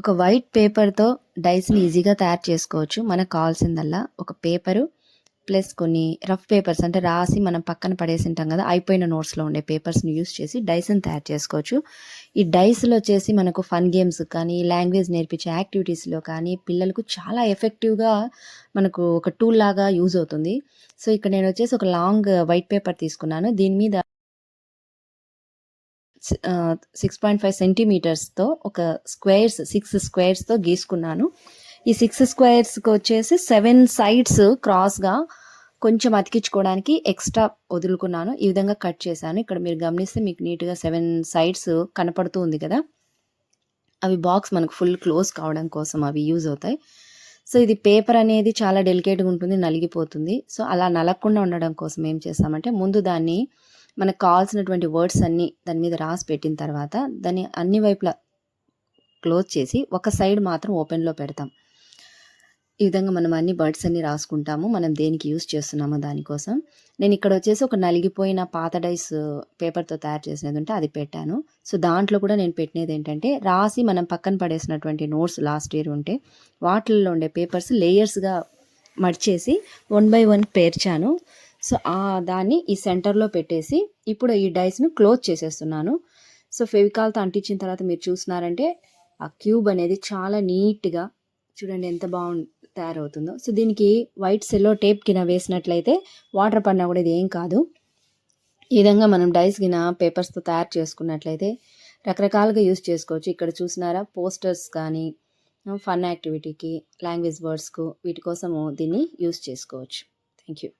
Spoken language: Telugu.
ఒక వైట్ పేపర్‌తో డైస్‌ని ఈజీగా తయారు చేసుకోవచ్చు. మనకు కావాల్సిందల్లా ఒక పేపరు ప్లస్ కొన్ని రఫ్ పేపర్స్ అంటే రాసి మనం పక్కన పడేసింటాం కదా! అయిపోయిన నోట్స్‌లో ఉండే పేపర్స్‌ని యూజ్ చేసి డైస్‌ని తయారు చేసుకోవచ్చు. ఈ డైస్‌లో వచ్చేసి మనకు ఫన్ గేమ్స్ కానీ, లాంగ్వేజ్ నేర్పించే యాక్టివిటీస్‌లో కానీ పిల్లలకు చాలా ఎఫెక్టివ్‌గా మనకు ఒక టూల్ లాగా యూజ్ అవుతుంది. సో, ఇక్కడ నేను వచ్చేసి ఒక లాంగ్ వైట్ పేపర్ తీసుకున్నాను. దీని మీద సిక్స్ పాయింట్ ఫైవ్ సెంటీమీటర్స్‌తో ఒక స్క్వేర్స్ సిక్స్ స్క్వేర్స్‌తో గీసుకున్నాను. ఈ సిక్స్ స్క్వేర్స్కి వచ్చేసి సెవెన్ సైడ్స్ క్రాస్‌గా కొంచెం అతికించుకోవడానికి ఎక్స్ట్రా వదులుకున్నాను. ఈ విధంగా కట్ చేశాను. ఇక్కడ మీరు గమనిస్తే మీకు నీట్‌గా సెవెన్ సైడ్స్ కనపడుతూ ఉంది కదా! అవి బాక్స్ మనకు ఫుల్ క్లోజ్ కావడం కోసం అవి యూజ్ అవుతాయి. సో, ఇది పేపర్ అనేది చాలా డెలికేట్‌గా ఉంటుంది. నలిగిపోతుంది. సో, అలా నలగకుండా ఉండడం కోసం ఏం చేస్తామంటే ముందు దాన్ని మనకు కావాల్సినటువంటి వర్డ్స్ అన్నీ దాని మీద రాసి పెట్టిన తర్వాత దాన్ని అన్ని వైపులా క్లోజ్ చేసి ఒక సైడ్ మాత్రం ఓపెన్‌లో పెడతాం. ఈ విధంగా మనం అన్ని బర్డ్స్ అన్నీ రాసుకుంటాము. మనం దేనికి యూజ్ చేస్తున్నామో దానికోసం. నేను ఇక్కడ వచ్చేసి ఒక నలిగిపోయిన పాత డైస్ పేపర్‌తో uh, తయారు చేసినది ఉంటే అది పెట్టాను. సో, దాంట్లో కూడా నేను పెట్టినది ఏంటంటే రాసి మనం పక్కన పడేసినటువంటి నోట్స్ లాస్ట్ ఇయర్ ఉంటే వాటిల్లో ఉండే పేపర్స్ లేయర్స్‌గా మడిచేసి వన్ బై వన్ పేర్చాను. సో, దాన్ని ఈ సెంటర్‌లో పెట్టేసి ఇప్పుడు ఈ డైస్ను క్లోజ్ చేసేస్తున్నాను. సో, ఫెవికాల్‌తో అంటించిన తర్వాత మీరు చూసినారంటే ఆ క్యూబ్ అనేది చాలా నీట్‌గా చూడండి ఎంత బాగుంది తయారవుతుందో. సో, దీనికి వైట్ సెల్లో టేప్ కింద వేసినట్లయితే వాటర్ పడినా కూడా ఇది ఏం కాదు. ఈ విధంగా మనం డైస్ గిన పేపర్స్‌తో తయారు చేసుకున్నట్లయితే రకరకాలుగా యూజ్ చేసుకోవచ్చు. ఇక్కడ చూసినారా పోస్టర్స్ కానీ, ఫన్ యాక్టివిటీకి, లాంగ్వేజ్ వర్డ్స్‌కు వీటి కోసము దీన్ని యూస్ చేసుకోవచ్చు. Thank you.